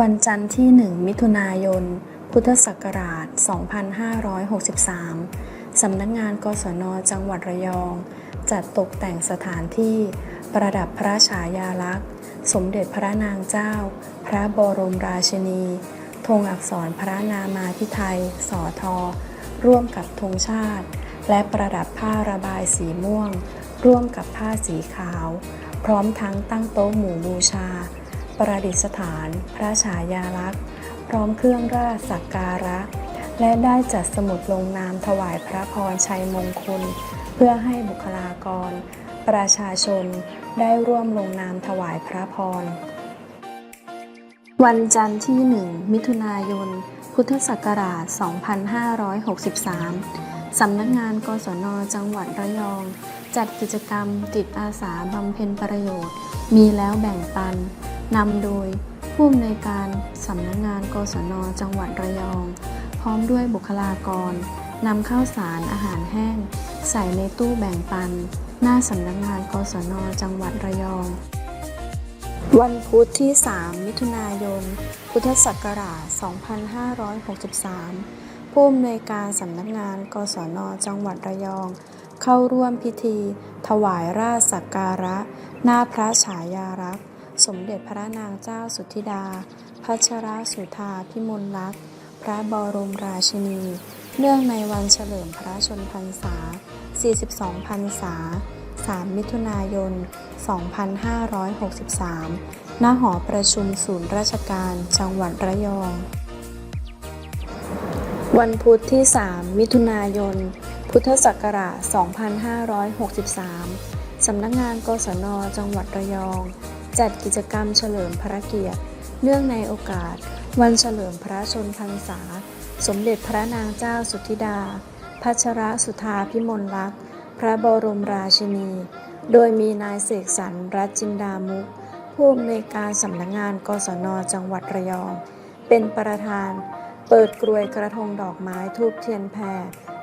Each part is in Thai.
วันจันทร์ที่ 1 มิถุนายน พุทธศักราช 2563 สำนักงานกศนจังหวัดระยอง จัดตกแต่งสถานที่ประดับพระฉายาลักษณ์ สมเด็จพระนางเจ้า พระบรมราชินี ธงอักษรพระนามาพิไทยสอทอร่วมกับธงชาติ และประดับผ้าระบายสีม่วง ร่วมกับผ้าสีขาว พร้อมทั้งตั้งโต๊ะหมู่บูชา ประดิษฐาน พระฉายาลักษณ์ พร้อมเครื่องราชสักการะ และได้จัดสมุดลงนามถวายพระพรชัยมงคล เพื่อให้บุคลากร ประชาชนได้ร่วมลงนามถวายพระพร วันจันทร์ที่ 1 มิถุนายน พุทธศักราช 2563 สำนักงานกศนจังหวัดระยอง จัดกิจกรรมจิตอาสาบำเพ็ญประโยชน์ มีแล้วแบ่งปัน นำโดยผู้อำนวยการสำนักงาน กศน จังหวัดระยอง พร้อมด้วยบุคลากรนำข้าวสารอาหารแห้ง ใส่ในตู้แบ่งปัน หน้าสำนักงาน กศน จังหวัดระยอง วันพุธที่ 3 มิถุนายน พุทธศักราช 2563 ผู้อำนวยการสำนักงาน กศน จังหวัดระยอง เข้าร่วมพิธี ถวายราชสักการะ หน้าพระฉายารักษ์ สมเด็จพระนางเจ้าสุธิดา พัชรสุธาพิมลลักษณ์ พระบรมราชินี เนื่องในวันเฉลิมพระชนพรรษา 42 พรรษา 3 มิถุนายน 2563 ณ หอประชุมศูนย์ราชการจังหวัดระยอง วันพุธที่ 3 มิถุนายน พุทธศักราช 2563 สำนักงานกศน จังหวัดระยอง จัดกิจกรรมเฉลิมพระเกียรติ เนื่องในโอกาส วันเฉลิมพระชนพรรษา สมเด็จพระนางเจ้าสุธิดา พัชรสุธาพิมลลักษณ์พระบรมราชินี โดยมีนายเสกสรรรัจินดามุกผู้อำนวยการสำนักงานกศนจังหวัดระยอง เป็นประธาน เปิดกรวยกระทงดอกไม้ทูบเทียนแผ่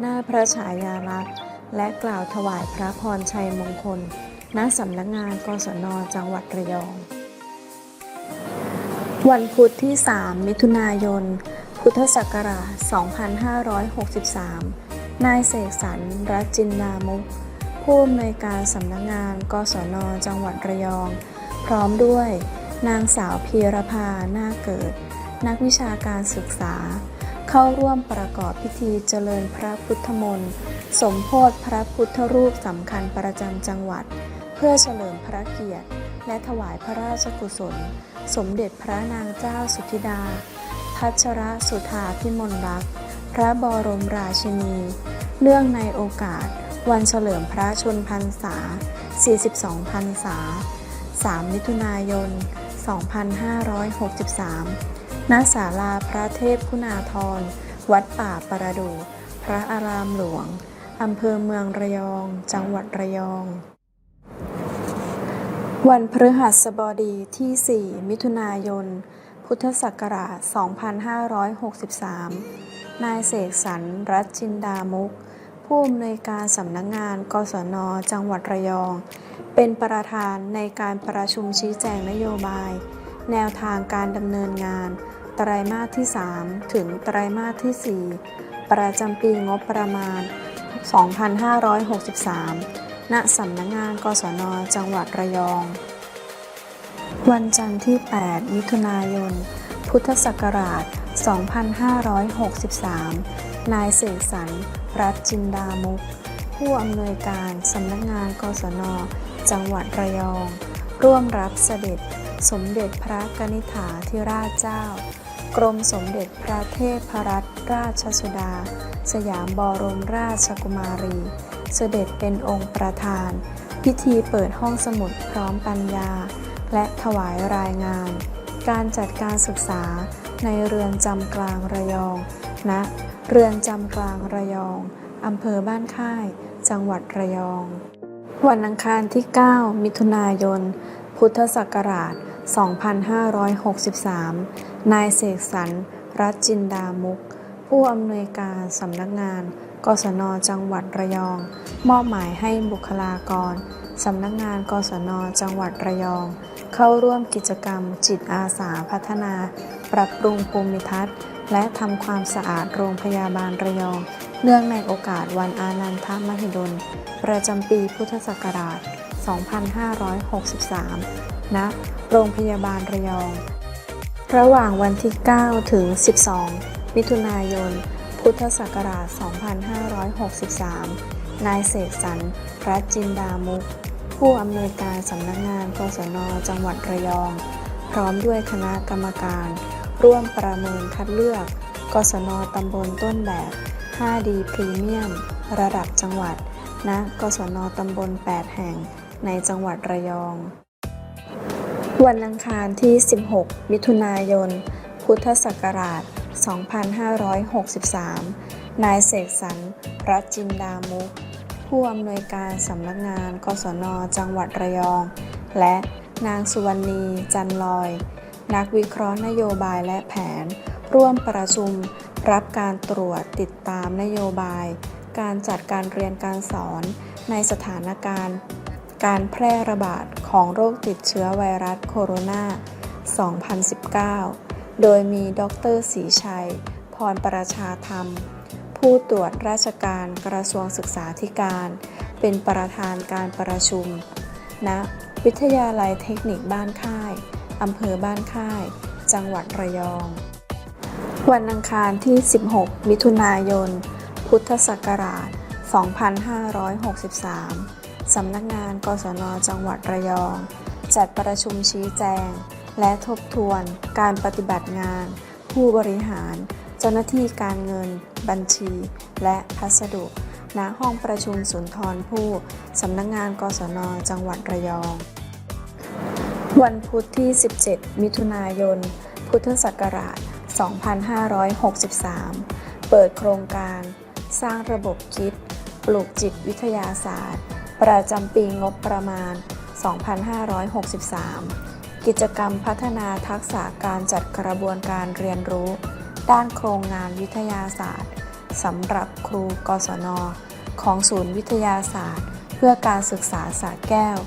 หน้าพระฉายาลักษณ์และกล่าวถวายพระพรชัยมงคล ณสำนักงานกศนจังหวัดระยอง วันพุธที่ 3 มิถุนายน พุทธศักราช 2563 นายเสกสรรรัจินดามุกผู้อำนวยการสำนักงานกศนจังหวัดระยอง พร้อมด้วยนางสาวพีรพาหน้าเกิด นักวิชาการศึกษา เข้าร่วมประกอบพิธีเจริญพระพุทธมนต์ สมโพธิพระพุทธรูปสำคัญประจำจังหวัด เพื่อเฉลิมพระเกียรติ และถวายพระราชกุศล สมเด็จพระนางเจ้าสุธิดา พัชรสุธาพิมลรักษ์พระบรมราชินีเนื่องในโอกาส วันเฉลิมพระชนพรรษา 42 พรรษา 3 มิถุนายน 2563 ณ ศาลาพระเทพคุณาธร วัดป่าประดู พระอารามหลวง อำเภอเมืองระยอง จังหวัดระยอง วันพฤหัสบดีที่ 4 มิถุนายน พุทธศักราช 2563 นายเสกสรรรัตน์จินดามุก ผู้อำนวยการสำนักงาน กศน จังหวัดระยอง เป็นประธานในการประชุมชี้แจงนโยบาย แนวทางการดำเนินงาน ไตรามาสที่ 3 ถึงไตรามาสที่ 4 ประจำปีงบประมาณ 2563 ณสำนักงานกศน จังหวัดระยอง วันจันทร์ที่ 8 มิถุนายน พุทธศักราช 2563 นายเสกสรรรัตจินดามุก ผู้อำนวยการสำนักงานกศน จังหวัดระยอง ร่วมรับเสด็จสมเด็จพระกนิษฐาธิราชเจ้า กรมสมเด็จพระเทพรัตนราชสุดา สยามบรมราชกุมารี เสด็จเป็นองค์ประธาน พิธีเปิดห้องสมุดพร้อมปัญญา และถวายรายงาน การจัดการศึกษาในเรือนจำกลางระยองณเรือนจำกลางระยองอำเภอบ้านค่าย จังหวัดระยอง วันอังคารที่ 9 มิถุนายน พุทธศักราช 2563 นายเสกสรรรัตจินดามุก ผู้อำนวยการสำนักงาน กศน จังหวัดระยอง มอบหมายให้บุคลากรสำนักงาน กศน จังหวัดระยอง เข้าร่วมกิจกรรมจิตอาสาพัฒนา ปรับปรุงภูมิทัศน์ และทำความสะอาดโรงพยาบาลระยอง เนื่องในโอกาสวันอานันทมหิดล ประจำปีพุทธศักราช 2563 ณ โรงพยาบาลระยอง ระหว่างวันที่ 9 ถึง 12 มิถุนายน พุทธศักราช 2563 นายเสกสรรรัตจินดามุก ผู้อำนวยการสำนักงานกศนจังหวัดระยอง พร้อมด้วยคณะกรรมการ ร่วมประเมินคัดเลือก กศนตำบลต้นแบบ 5D พรีเมียม ระดับจังหวัดณกศนตำบล 8 แห่งในจังหวัดระยอง วันอังคารที่ 16 มิถุนายน พุทธศักราช 2563 นายเสกสรรรัจินดามุก ผู้อำนวยการสำนักงาน กศน จังหวัดระยอง และนางสุวรรณี จันลอย นักวิเคราะห์นโยบายและแผน ร่วมประชุม รับการตรวจติดตามนโยบาย การจัดการเรียนการสอนในสถานการณ์ การแพร่ระบาดของโรคติดเชื้อไวรัสโคโรนา 2019 โดยมีดรศรีชัย พรประชาธรรม ผู้ตรวจราชการกระทรวงศึกษาธิการ เป็นประธานการประชุมณวิทยาลัยเทคนิคบ้านค่ายอำเภอบ้านค่าย จังหวัดระยอง วันอังคารที่ 16 มิถุนายน พุทธศักราช 2563 สำนักงานกศนจังหวัดระยอง จัดประชุมชี้แจง และทบทวนการปฏิบัติงาน ผู้บริหาร เจ้าหน้าที่การเงิน บัญชี และพัสดุณห้องประชุมสุนทรภู่สำนักงานกศนจังหวัดระยอง วันพุธที่ 17 มิถุนายน พุทธศักราช 2563 เปิดโครงการ สร้างระบบคิด ปลูกจิตวิทยาศาสตร์ ประจำปีงบประมาณ 2563 กิจกรรมพัฒนาทักษะการจัดกระบวนการเรียนรู้ ด้านโครงงานวิทยาศาสตร์สำหรับครูกศน ของศูนย์วิทยาศาสตร์ เพื่อการศึกษาสาแก้ว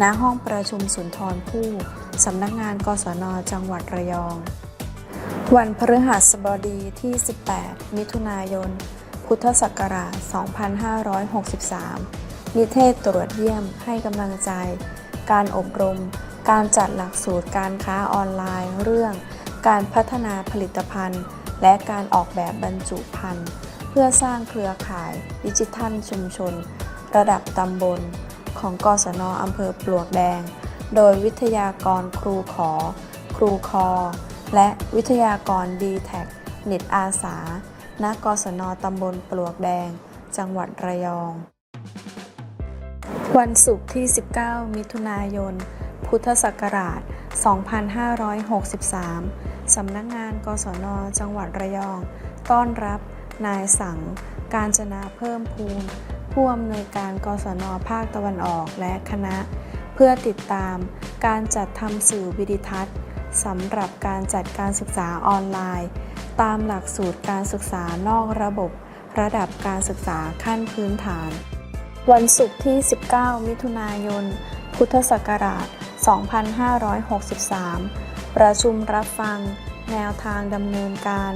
ณ ห้องประชุมสุนทรภู่สำนักงานกศน จังหวัดระยอง วันพฤหัสบดีที่ 18 มิถุนายน พุทธศักราช 2563 นิเทศตรวจเยี่ยมให้กำลังใจ การอบรม การจัดหลักสูตรการค้าออนไลน์ เรื่อง การพัฒนาผลิตภัณฑ์ และการออกแบบบรรจุภัณฑ์ เพื่อสร้างเครือข่ายดิจิทัลชุมชน ระดับตำบล ของกศนอำเภอปลวกแดง โดยวิทยากรครูขอ ครูคอ และวิทยากร d t แท็เน็ตอาสา ณ กศนตำบลปลวกแดง จังหวัดระยอง วันศุกร์ที่ 19 มิถุนายน พุทธศักราช 2563 สำนักงาน กศน จังหวัดระยอง ต้อนรับนายสัง การจนาเพิ่มพูนผู้อำนวยการกศน ภาคตะวันออกและคณะ เพื่อติดตามการจัดทำสื่อวิดิทัศน์สำหรับการจัดการศึกษาออนไลน์ ตามหลักสูตรการศึกษานอกระบบ ระดับการศึกษาขั้นพื้นฐาน วันศุกร์ที่ 19 มิถุนายน พุทธศักราช 2563 ประชุมรับฟัง แนวทางดำเนินการ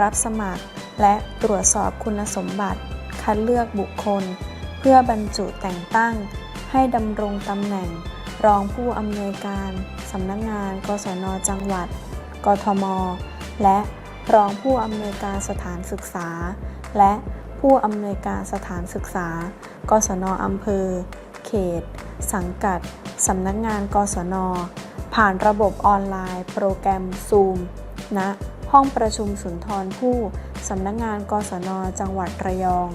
รับสมัคร และตรวจสอบคุณสมบัติ คัดเลือกบุคคล เพื่อบรรจุแต่งตั้ง ให้ดำรงตำแหน่ง รองผู้อำนวยการสำนักงาน กศนจังหวัด กทม และรองผู้อำนวยการสถานศึกษา และผู้อำนวยการสถานศึกษา กศนอำเภอ เขต สังกัด สำนักงานกศน ผ่านระบบออนไลน์ โปรแกรม Zoom ณห้องประชุมสุนทรภู่สำนักงานกศน จังหวัดระยอง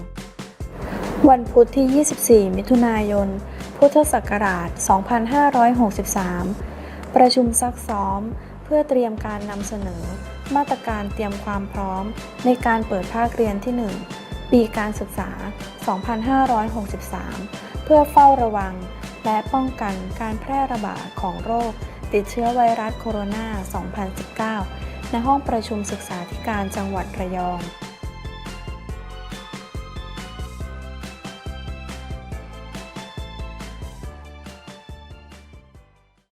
วันพุธที่ 24 มิถุนายน พุทธศักราช 2563 ประชุมซักซ้อม เพื่อเตรียมการนำเสนอ มาตรการเตรียมความพร้อม ในการเปิดภาคเรียนที่ 1 ปีการศึกษา 2563 เพื่อเฝ้าระวัง และป้องกันการแพร่ระบาดของโรค ติดเชื้อไวรัสโคโรนา 2019ในห้องประชุมศึกษาธิการจังหวัดระยอง